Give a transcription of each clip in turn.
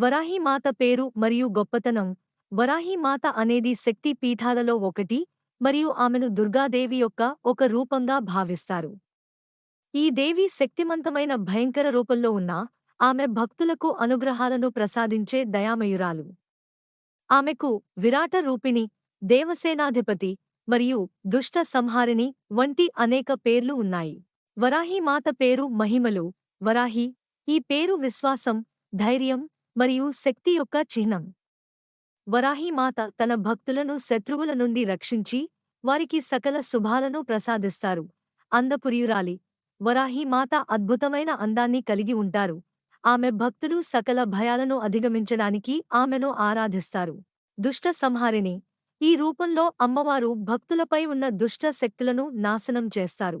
వరాహీమాత పేరు మరియు గొప్పతనం. వరాహీమాత అనేది శక్తి పీఠాలలో ఒకటి మరియు ఆమెను దుర్గాదేవి యొక్క ఒక రూపంగా భావిస్తారు. ఈ దేవి శక్తిమంతమైన భయంకర రూపంలో ఉన్న ఆమె భక్తులకు అనుగ్రహాలను ప్రసాదించే దయామయురాలు. ఆమెకు విరాట రూపిణి దేవసేనాధిపతి మరియు దుష్ట సంహారిణి వంటి అనేక పేర్లు ఉన్నాయి. వరాహీమాత పేరు మహిమలు వరాహి ఈ పేరు విశ్వాసం ధైర్యం మరియు శక్తి యొక్క చిహ్నం. వరాహీమాత తన భక్తులను శత్రువుల నుండి రక్షించి వారికి సకల శుభాలను ప్రసాదిస్తారు. అందపురియురాలి వరాహీమాత అద్భుతమైన అందాన్ని కలిగి ఉంటారు. ఆమె భక్తులు సకల భయాలను అధిగమించడానికి ఆమెను ఆరాధిస్తారు. దుష్ట సంహారిణి ఈ రూపంలో అమ్మవారు భక్తులపై ఉన్న దుష్ట శక్తులను నాశనం చేస్తారు.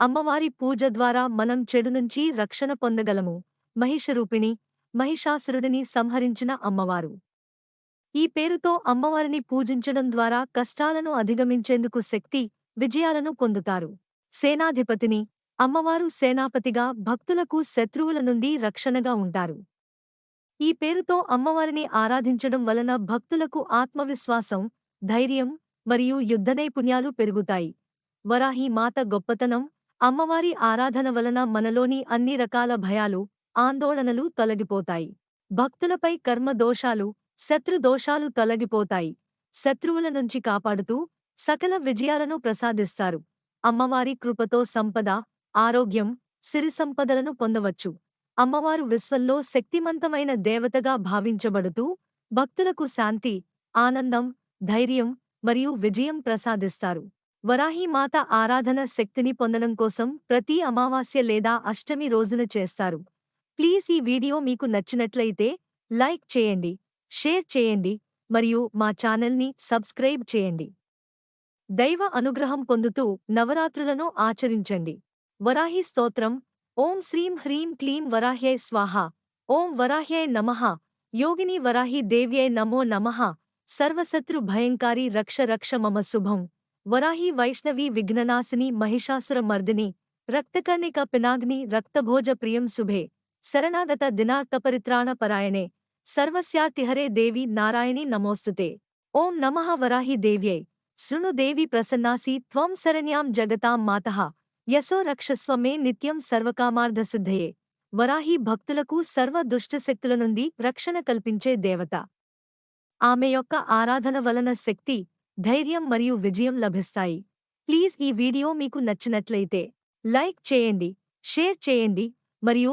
అమ్మవారి పూజ ద్వారా మనం చెడు నుంచి రక్షణ పొందగలము. మహిషరూపిణి మహిషాసురుడిని సంహరించిన అమ్మవారు. ఈ పేరుతో అమ్మవారిని పూజించడం ద్వారా కష్టాలను అధిగమించేందుకు శక్తి విజయాలను పొందుతారు. సేనాధిపతిని అమ్మవారు సేనాపతిగా భక్తులకు శత్రువుల నుండి రక్షణగా ఉంటారు. ఈ పేరుతో అమ్మవారిని ఆరాధించడం వలన భక్తులకు ఆత్మవిశ్వాసం ధైర్యం మరియు యుద్ధ నైపుణ్యాలు పెరుగుతాయి. వరాహి మాత గొప్పతనం అమ్మవారి ఆరాధన వలన మనలోని అన్ని రకాల భయాలు ఆందోళనలు తొలగిపోతాయి. భక్తులపై కర్మ దోషాలు శత్రు దోషాలు తొలగిపోతాయి. శత్రువుల నుంచి కాపాడుతూ సకల విజయాలను ప్రసాదిస్తారు. అమ్మవారి కృపతో సంపద ఆరోగ్యం సిరి సంపదలను పొందవచ్చు. అమ్మవారు విశ్వంలో శక్తిమంతమైన దేవతగా భావించబడుతూ భక్తులకు శాంతి ఆనందం ధైర్యం మరియు విజయం ప్రసాదిస్తారు. వరాహీమాత ఆరాధన శక్తిని పొందడం కోసం ప్రతి అమావాస్య లేదా అష్టమి రోజున చేస్తారు. ప్లీజ్ ఈ వీడియో మీకు నచ్చినట్లయితే లైక్ చేయండి షేర్ చేయండి మరియు మా ఛానల్ని సబ్స్క్రైబ్ చేయండి. దైవ అనుగ్రహం పొందుతూ నవరాత్రులను ఆచరించండి. వరాహి స్తోత్రం. ఓం శ్రీం హ్రీం క్లీం వరాహ్యై స్వాహ. ఓం వరాహ్యై నమః. యోగిని వరాహి దేవ్యై నమో నమః. సర్వశత్రు భయంకారి రక్ష రక్ష మమ శుభం. వరాహి వైష్ణవి విఘ్ననాశిని మహిషాసుర మర్దిని రక్తకర్ణిక పినాగ్ని రక్తభోజ ప్రియం శుభే. శరణాగత దినార్తపరిత్రాణ పరాయణే సర్వస్యాతిహరే దేవి నారాయణి నమోస్తుతే ఓం నమః వరాహి దేవ్యై శృణు దేవి ప్రసన్నాసి త్వం శరణ్యాం జగతాం మాతః యశో రక్షస్వ మే నిత్యం సర్వకామార్థసిద్ధయే వరాహి భక్తులకు సర్వ దుష్టశక్తుల నుండి రక్షణ కల్పించే దేవత ఆమె యొక్క ఆరాధన వలన శక్తి ధైర్యం మరియు విజయం లభిస్తాయి ప్లీజ్ ఈ వీడియో మీకు నచ్చినట్లయితే లైక్ చేయండి షేర్ చేయండి మరియు